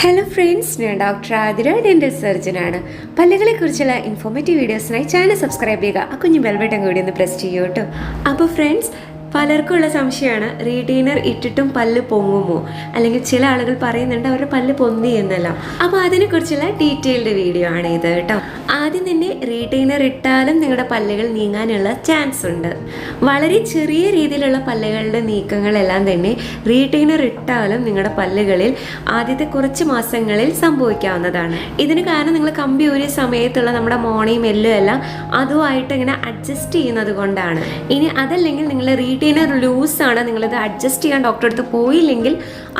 Hello friends ഞാൻ doctor Athira dental സർജനാണ് പല്ലുകളെ കുറിച്ചുള്ള ഇൻഫോർമേറ്റീവ് വീഡിയോസിനായി ചാനൽ സബ്സ്ക്രൈബ് ചെയ്യുക. ആ കുഞ്ഞു ബെൽബട്ടൻ കൂടി ഒന്ന് പ്രസ് ചെയ്യൂ കേട്ടോ. അപ്പോൾ ഫ്രണ്ട്സ് പലർക്കും ഉള്ള സംശയമാണ്. റീടൈനർ ഇട്ടിട്ടും പല്ല് പൊങ്ങുമോ? അല്ലെങ്കിൽ ചില ആളുകൾ പറയുന്നുണ്ട് അവരുടെ പല്ല് പൊന്തി എന്നെല്ലാം. അപ്പോൾ അതിനെക്കുറിച്ചുള്ള ഡീറ്റെയിൽഡ് വീഡിയോ ആണ് ഇത് കേട്ടോ. ആദ്യം തന്നെ റീടൈനർ ഇട്ടാലും നിങ്ങളുടെ പല്ലുകൾ നീങ്ങാനുള്ള ചാൻസ് ഉണ്ട്. വളരെ ചെറിയ രീതിയിലുള്ള പല്ലുകളുടെ നീക്കങ്ങളെല്ലാം തന്നെ റീടൈനർ ഇട്ടാലും നിങ്ങളുടെ പല്ലുകളിൽ ആദ്യത്തെ കുറച്ച് മാസങ്ങളിൽ സംഭവിക്കാവുന്നതാണ്. ഇതിന് കാരണം നിങ്ങൾ കമ്പി ഊരിയ സമയത്തുള്ള നമ്മുടെ മോണയും എല്ലും എല്ലാം അതുമായിട്ട് ഇങ്ങനെ അഡ്ജസ്റ്റ് ചെയ്യുന്നത് കൊണ്ടാണ്. ഇനി അതല്ലെങ്കിൽ നിങ്ങൾ റീറ്റെയിനർ ലൂസാണ് നിങ്ങളിത് അഡ്ജസ്റ്റ് ചെയ്യാൻ ഡോക്ടറെ അടുത്ത് പോയില്ലെങ്കിൽ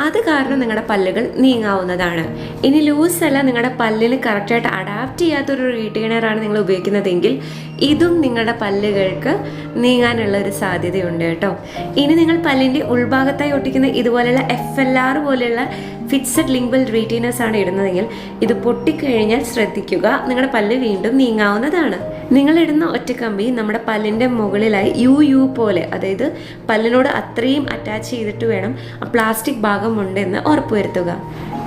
അത് കാരണം നിങ്ങളുടെ പല്ലുകൾ നീങ്ങാവുന്നതാണ്. ഇനി ലൂസ് അല്ല നിങ്ങളുടെ പല്ലിന് കറക്റ്റായിട്ട് അഡാപ്റ്റ് ചെയ്യാത്തൊരു റീറ്റെയിനറാണ് നിങ്ങൾ ഉപയോഗിക്കുന്നതെങ്കിൽ ഇതും നിങ്ങളുടെ പല്ലുകൾക്ക് നീങ്ങാനുള്ള ഒരു സാധ്യതയുണ്ട് കേട്ടോ. ഇനി നിങ്ങൾ പല്ലിന്റെ ഉൾഭാഗത്തായി ഒട്ടിക്കുന്ന ഇതുപോലെയുള്ള എഫ് എൽ ആർ പോലെയുള്ള ഫിക്സഡ് ലിംഗ്വൽ റീറ്റെയിനേഴ്സ് ആണ് ഇടുന്നതെങ്കിൽ ഇത് പൊട്ടിക്കഴിഞ്ഞാൽ ശ്രദ്ധിക്കുക. നിങ്ങളുടെ പല്ല് വീണ്ടും നീങ്ങാവുന്നതാണ്. നിങ്ങൾ ഇടുന്ന ഒറ്റക്കമ്പി നമ്മുടെ പല്ലിന്റെ മുകളിലായി യു യു പോലെ അതായത് പല്ലിനോട് അത്രയും അറ്റാച്ച് ചെയ്തിട്ട് വേണം ആ പ്ലാസ്റ്റിക് ഭാഗം ഉണ്ടെന്ന് ഉറപ്പുവരുത്തുക.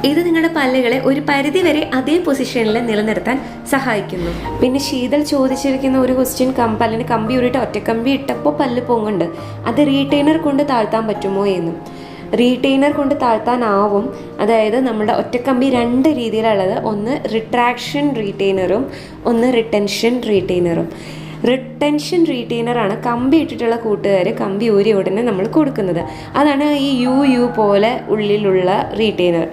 ഇത് നിങ്ങളുടെ പല്ലുകളെ ഒരു പരിധി വരെ അതേ പൊസിഷനിൽ നിലനിർത്താൻ സഹായിക്കുന്നു. പിന്നെ ശീതൽ ചോദിച്ചിരിക്കുന്ന ഒരു ക്വസ്റ്റ്യൻ കം പല്ലിന് കമ്പി ഉരുട്ട് ഒറ്റക്കമ്പി ഇട്ടപ്പോൾ പല്ല് പൊങ്ങുണ്ട് അത് റീറ്റെയിനർ കൊണ്ട് താഴ്ത്താൻ പറ്റുമോ എന്നും. റീറ്റെയിനർ കൊണ്ട് താഴ്ത്താനാവും. അതായത് നമ്മുടെ ഒറ്റക്കമ്പി രണ്ട് രീതിയിലുള്ളത്. ഒന്ന് റിട്രാക്ഷൻ റീറ്റെയിനറും ഒന്ന് റിട്ടൻഷൻ റീറ്റെയിനറും റിട്ടൻഷൻ റീറ്റെയിനറാണ് കമ്പി ഇട്ടിട്ടുള്ള കൂട്ടുകാർ കമ്പി ഊരി ഉടനെ നമ്മൾ കൊടുക്കുന്നത്. അതാണ് ഈ യു യു പോലെ ഉള്ളിലുള്ള റീറ്റെയിനർ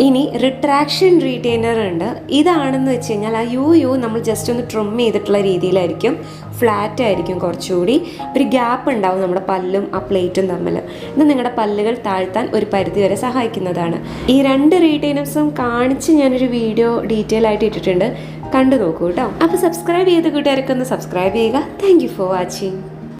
ഇനി റിട്രാക്ഷൻ റീറ്റെയിനർ ഉണ്ട്. ഇതാണെന്ന് വെച്ച് കഴിഞ്ഞാൽ ആ യു യു നമ്മൾ ജസ്റ്റ് ഒന്ന് ട്രിം ചെയ്തിട്ടുള്ള രീതിയിലായിരിക്കും. ഫ്ലാറ്റ് ആയിരിക്കും കുറച്ചുകൂടി. ഒരു ഗ്യാപ്പ് ഉണ്ടാവും നമ്മുടെ പല്ലും ആ പ്ലേറ്റും തമ്മിൽ. ഇത് നിങ്ങളുടെ പല്ലുകൾ താഴ്ത്താൻ ഒരു പരിധി വരെ സഹായിക്കുന്നതാണ്. ഈ രണ്ട് റീറ്റെയിനേഴ്സും കാണിച്ച് ഞാനൊരു വീഡിയോ ഡീറ്റെയിൽ ആയിട്ട് ഇട്ടിട്ടുണ്ട്. കണ്ടു നോക്കൂ കേട്ടോ. അപ്പോൾ സബ്സ്ക്രൈബ് ചെയ്ത് കൂട്ടുകാരൊക്കെ ഒന്ന് സബ്സ്ക്രൈബ് ചെയ്യുക. Thank for watching